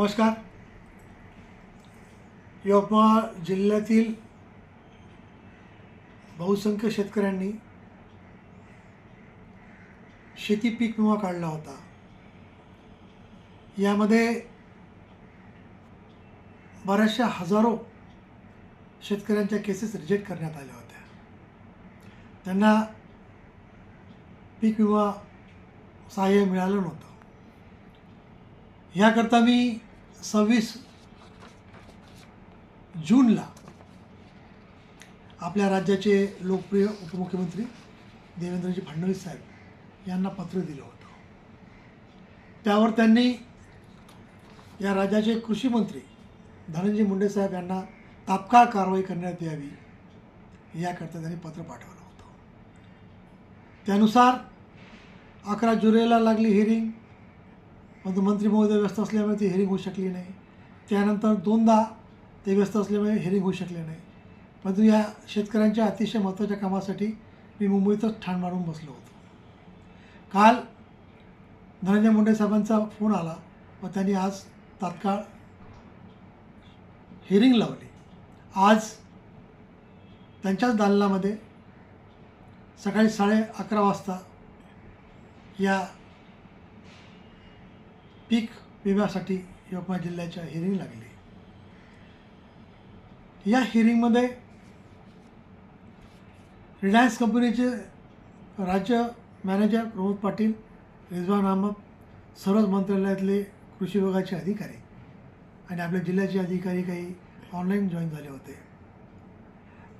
नमस्कार. यवतमाळ जिल्ह्यातील बहुसंख्य शेतकऱ्यांनी शेती पीक विमा काढला होता. यामध्ये बऱ्याचशा हजारो शेतकऱ्यांच्या केसेस रिजेक्ट करण्यात आल्या होत्या. त्यांना पीक विमा सहाय्य मिळालं नव्हतं. ह्याकरता मी सव्वीस जूनला आपल्या राज्याचे लोकप्रिय उपमुख्यमंत्री देवेंद्रजी फडणवीस साहेब यांना पत्र दिलं होतं. त्यावर त्यांनी या राज्याचे कृषी मंत्री धनंजय मुंडे साहेब यांना तात्काळ कारवाई करण्यात यावी याकरता त्यांनी पत्र पाठवलं होतं. त्यानुसार अकरा जुलैला लागली हिअरिंग परंतु मंत्री महोदय व्यस्त असल्यामुळे ती हिअरिंग होऊ शकली नाही. त्यानंतर दोनदा ते व्यस्त असल्यामुळे हिअरिंग होऊ शकले नाही. परंतु या शेतकऱ्यांच्या अतिशय महत्त्वाच्या कामासाठी मी मुंबईतच ठाण मारून बसलो होतो. काल धनंजय मुंडे साहेबांचा फोन आला व त्यांनी आज तात्काळ हिअरिंग लावली. आज त्यांच्याच दालनामध्ये सकाळी साडे अकरा वाजता या पीक विम्यासाठी यवतमाळ जिल्ह्याच्या हिअरिंग लागली. या हिअरिंगमध्ये रिलायन्स कंपनीचे राज्य मॅनेजर प्रमोद पाटील रिजवान अहमद सर्वच मंत्रालयातले कृषी विभागाचे अधिकारी आणि आपल्या जिल्ह्याचे अधिकारी काही ऑनलाईन जॉईन झाले होते.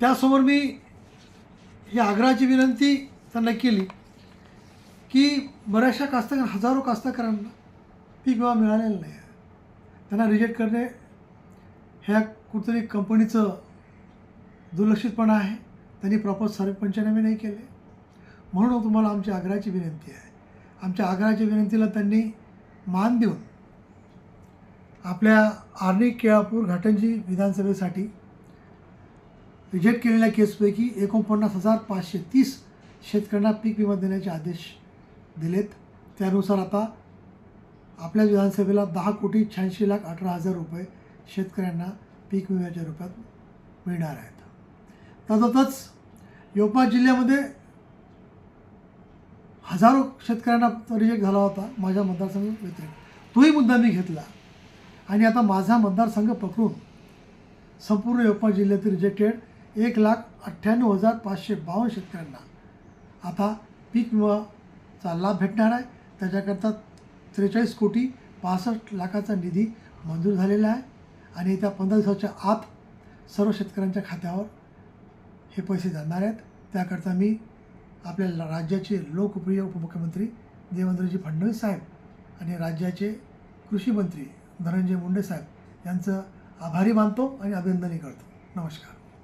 त्यासमोर मी ही आग्रहाची विनंती त्यांना केली की बऱ्याचशा कास्तकार हजारो कास्तकारांना पीक विमा मिळालेला नाही आहे. त्यांना रिजेक्ट करणे ह्या कुठतरी कंपनीचं दुर्लक्षितपणा आहे. त्यांनी प्रॉपर सर्व पंचनामे नाही केले. म्हणून तुम्हाला आमची आग्रहाची विनंती आहे. आमच्या आग्रहाच्या विनंतीला त्यांनी मान देऊन आपल्या आर्णी केळापूर घाटंजी विधानसभेसाठी रिजेक्ट केलेल्या केसपैकी एकोणपन्नास हजार पाचशे तीस शेतकऱ्यांना पीक विमा देण्याचे आदेश दिलेत. त्यानुसार आता आपल्या विधानसभेला दहा कोटी शहाऐंशी लाख अठरा हजार रुपये शेतकऱ्यांना पीक विम्याच्या रूपात मिळणार आहेत. तसंच यवतमाळ जिल्ह्यामध्ये हजारो शेतकऱ्यांना रिजेक्ट झाला होता माझ्या मतदारसंघ व्यतिरिक्त. तोही मुद्दा मी घेतला. आणि आता माझा मतदारसंघ पकडून संपूर्ण यवतमाळ जिल्ह्यातील रिजेक्टेड एक लाख अठ्ठ्याण्णव हजार पाचशे बावन्न शेतकऱ्यांना आता पीक विमाचा लाभ भेटणार आहे. त्याच्याकरता त्रेचाळीस कोटी पासष्ट लाखाचा निधी मंजूर झालेला आहे. आणि येत्या पंधरा दिवसाच्या आत सर्व शेतकऱ्यांच्या खात्यावर हे पैसे जाणार आहेत. त्याकरता मी आपल्या राज्याचे लोकप्रिय उपमुख्यमंत्री देवेंद्रजी फडणवीस साहेब आणि राज्याचे कृषी मंत्री धनंजय मुंडे साहेब यांचं आभारी मानतो आणि अभिनंदनही करतो. नमस्कार.